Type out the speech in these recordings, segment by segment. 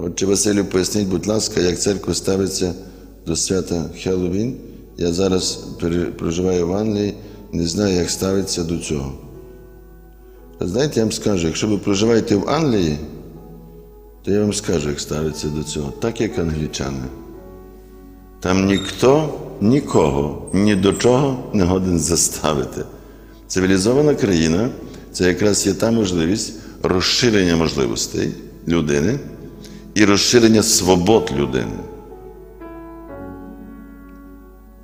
Отче Василю, поясніть, будь ласка, як церква ставиться до свята Хеллоуін. Я зараз проживаю в Англії, не знаю, як ставиться до цього. Знаєте, я вам скажу, якщо ви проживаєте в Англії, то я вам скажу, як ставиться до цього, так як англічани. Там ніхто нікого ні до чого не годен заставити. Цивілізована країна це якраз є та можливість розширення можливостей людини і розширення свобод людини.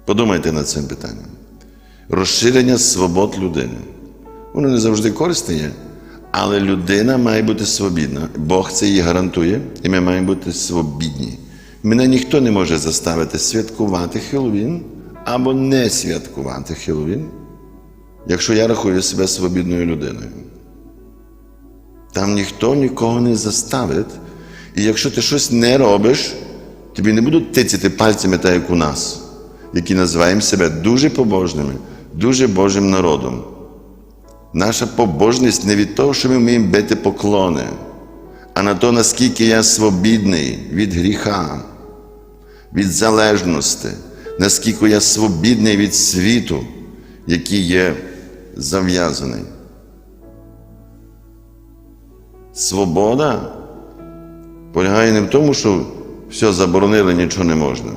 Подумайте над цим питанням. Розширення свобод людини. Воно не завжди корисне є, але людина має бути свобідна. Бог це її гарантує, і ми маємо бути свобідні. Мене ніхто не може заставити святкувати Хеллоуін або не святкувати Хеллоуін, якщо я рахую себе свобідною людиною. Там ніхто нікого не заставить. І якщо ти щось не робиш, тобі не будуть тицяти пальцями, так як у нас, які називаємо себе дуже побожними, дуже Божим народом. Наша побожність не від того, що ми вміємо бити поклони, а на то, наскільки я свобідний від гріха, від залежності, наскільки я свобідний від світу, який є зав'язаний. Свобода полягає не в тому, що все заборонили, нічого не можна.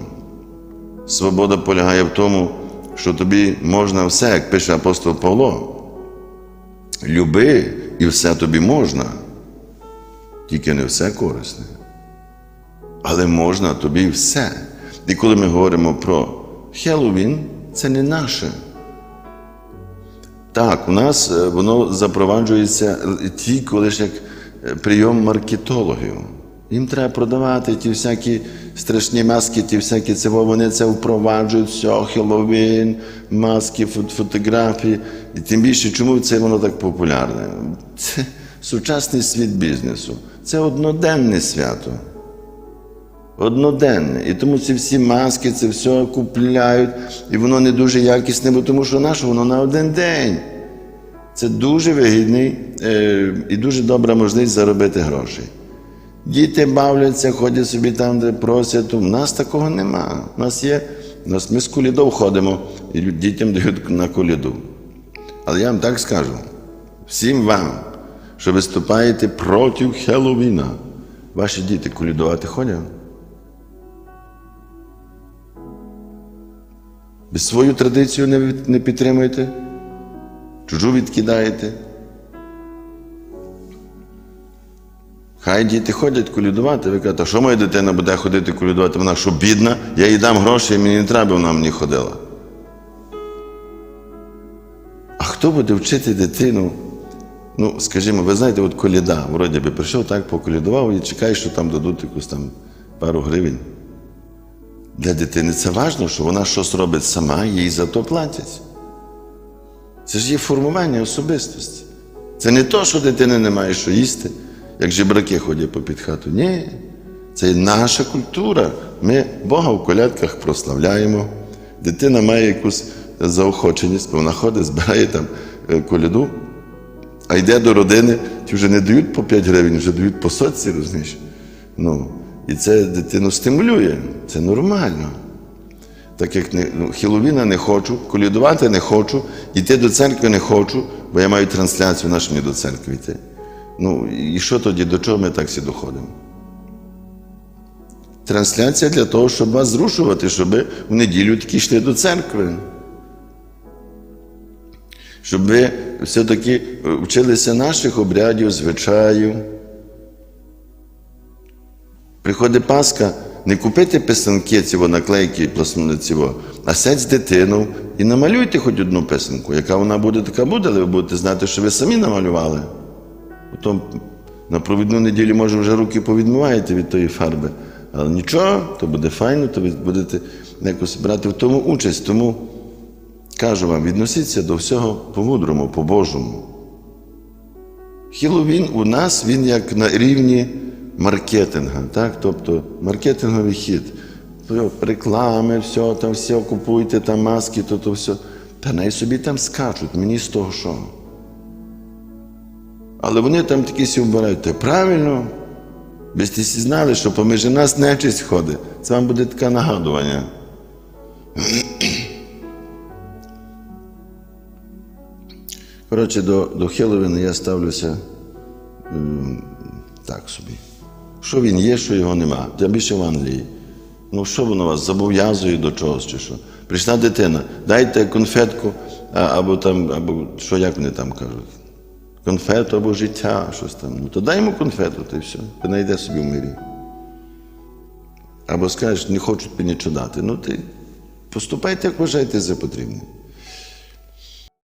Свобода полягає в тому, що тобі можна все, як пише апостол Павло. Люби і все тобі можна, тільки не все корисне. Але можна тобі все. І коли ми говоримо про Хеллоуін, це не наше. Так, у нас е, воно запроваджується тільки лише як е, прийом маркетологів. Їм треба продавати ті всякі страшні маски, ті всякі це, вони це впроваджують, все, Хеллоуін, маски, фотографії. І тим більше, чому це воно так популярне? Це сучасний світ бізнесу. Це одноденне свято. Одноденне. І тому ці всі маски, це все купляють, і воно не дуже якісне, бо тому що наше воно на один день. Це дуже вигідний е, і дуже добра можливість заробити гроші. Діти бавляться, ходять собі там, де просять. У нас такого нема. У нас є, у нас ми з колідов ходимо і дітям дають на коліду. Але я вам так скажу: всім вам, що виступаєте проти Хеллоуіна, ваші діти колідувати ходять. Ви свою традицію не підтримуєте, чужу відкидаєте. Хай діти ходять колядувати. Ви кажете, що моя дитина буде ходити колядувати? Вона що бідна, я їй дам гроші, і мені не треба, вона мені ходила. А хто буде вчити дитину? Ну, скажімо, ви знаєте, от коляда, вроді би прийшов так, поколядував і чекає, що там дадуть якусь там пару гривень. Для дитини це важливо, що вона щось робить сама, їй за то платять. Це ж є формування особистості. Це не то, що дитина не має що їсти, як жебраки ходять по під хату. Ні. Це наша культура. Ми Бога в колядках прославляємо. Дитина має якусь заохоченість, бо вона ходить, збирає там е, коляду, а йде до родини, ті вже не дають по 5 гривень, вже дають по сотці, розумієш. Ну, і це дитину стимулює. Це нормально. Так як не, ну, Хіловіна не хочу, колядувати не хочу, йти до церкви не хочу, бо я маю трансляцію, наш мені до церкви йти. Ну, і що тоді, до чого ми так всі доходимо? Трансляція для того, щоб вас зрушувати, щоб ви в неділю таки йшли до церкви. Щоб ви все-таки вчилися наших обрядів, звичаїв. Приходить Пасха, не купити писанки, цього наклейки цього, а сядь з дитину і намалюйте хоч одну писанку. Яка вона буде, така буде, але ви будете знати, що ви самі намалювали. Потім на провідну неділю, може, вже руки повідмиваєте від тої фарби. Але нічого, то буде файно, то ви будете якось брати в тому участь. Тому кажу вам, відносіться до всього по-мудрому, по-божому. Хіловін у нас він як на рівні маркетинга, так? тобто маркетинговий хід. Реклами, все, там все купуйте, там маски, то, то все. Та най собі там скачуть, мені з того що. Але вони там такі сі вбирають. Та правильно, Ви ж всі знали, що поміж нас нечисть ходить. Це вам буде таке нагадування. Коротше, до, до Хеллоуіна я ставлюся так собі. Що він є, що його нема. Тим більше в Англії. Ну, що воно вас зобов'язує до чогось чи що? Прийшла дитина, дайте конфетку, а, або там, або що як вони там кажуть? Конфету або життя, щось там. Ну, то дай йому конфету, то й все. Ти знайде собі в мирі. Або скажеш, не хочуть мені нічого дати. Ну ти поступайте, як вважаєте за потрібне.